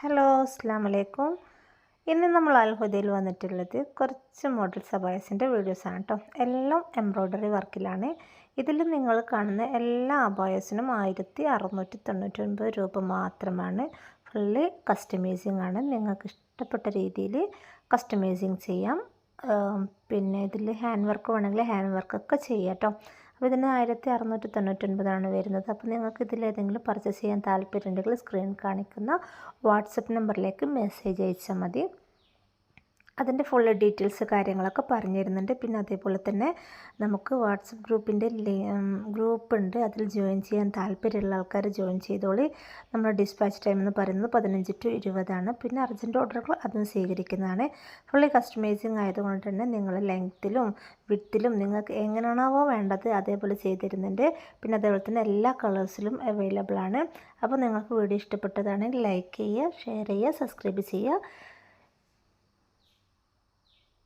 Hello അസ്സാം വലൈക്കും ഇന്ന് നമ്മൾ അൽഹുദയിൽ വന്നിട്ടുള്ളത് കുറച്ച് മോഡൽ സബായസിന്റെ വീഡിയോസാണ് കേട്ടോ എല്ലാം എംബ്രോയ്ഡറി വർക്കിലാണ് ഇതിൽ നിങ്ങൾ കാണുന്ന എല്ലാ അബായസിനും ആയിരത്തി അറുന്നൂറ്റി തൊണ്ണൂറ്റി ഒൻപത് രൂപ മാത്രമാണ് ഫുള്ളി കസ്റ്റമൈസിങ് ആണ്. നിങ്ങൾക്ക് ഇഷ്ടപ്പെട്ട രീതിയിൽ കസ്റ്റമൈസിങ് ചെയ്യാം. പിന്നെ ഇതിൽ ഹാൻഡ് വർക്ക് വേണമെങ്കിൽ ഹാൻഡ് വർക്കൊക്കെ ചെയ്യാം കേട്ടോ അപ്പോൾ ഇതിന് ആയിരത്തി അറുന്നൂറ്റി തൊണ്ണൂറ്റൊൻപതാണ് വരുന്നത്. അപ്പോൾ നിങ്ങൾക്ക് ഇതിലേതെങ്കിലും പർച്ചേസ് ചെയ്യാൻ താല്പര്യമുണ്ടെങ്കിൽ സ്ക്രീൻ കാണിക്കുന്ന വാട്സപ്പ് നമ്പറിലേക്ക് മെസ്സേജ് അയച്ചാൽ മതി. അതിന്റെ ഫുൾ ഡീറ്റെയിൽസ് കാര്യങ്ങളൊക്കെ പറഞ്ഞു തരുന്നുണ്ട് പിന്നെ അതേപോലെ തന്നെ നമുക്ക് വാട്സപ്പ് ഗ്രൂപ്പിന്റെ ഗ്രൂപ്പ് ഉണ്ട്. അതിൽ ജോയിൻ ചെയ്യാൻ താല്പര്യമുള്ള ആൾക്കാർ ജോയിൻ ചെയ്തോളി. നമ്മുടെ ഡിസ്പാച്ച് ടൈം എന്ന് പറയുന്നത് പതിനഞ്ച് ടു ഇരുപതാണ് പിന്നെ അർജന്റ് ഓർഡറുകൾ അതും സ്വീകരിക്കുന്നതാണ് ഫുള്ളി കസ്റ്റമൈസിങ് ആയതുകൊണ്ട് തന്നെ നിങ്ങൾ ലെങ്ത്തിലും വിട്ടിലും നിങ്ങൾക്ക് എങ്ങനെയാണാവോ വേണ്ടത് അതേപോലെ ചെയ്തു തരുന്നുണ്ട് പിന്നെ അതേപോലെ തന്നെ എല്ലാ കളേഴ്സിലും അവൈലബിൾ ആണ്. അപ്പോൾ നിങ്ങൾക്ക് വീഡിയോ ഇഷ്ടപ്പെട്ടതാണെങ്കിൽ ലൈക്ക് ചെയ്യുക ഷെയർ ചെയ്യുക സബ്സ്ക്രൈബ് ചെയ്യുക.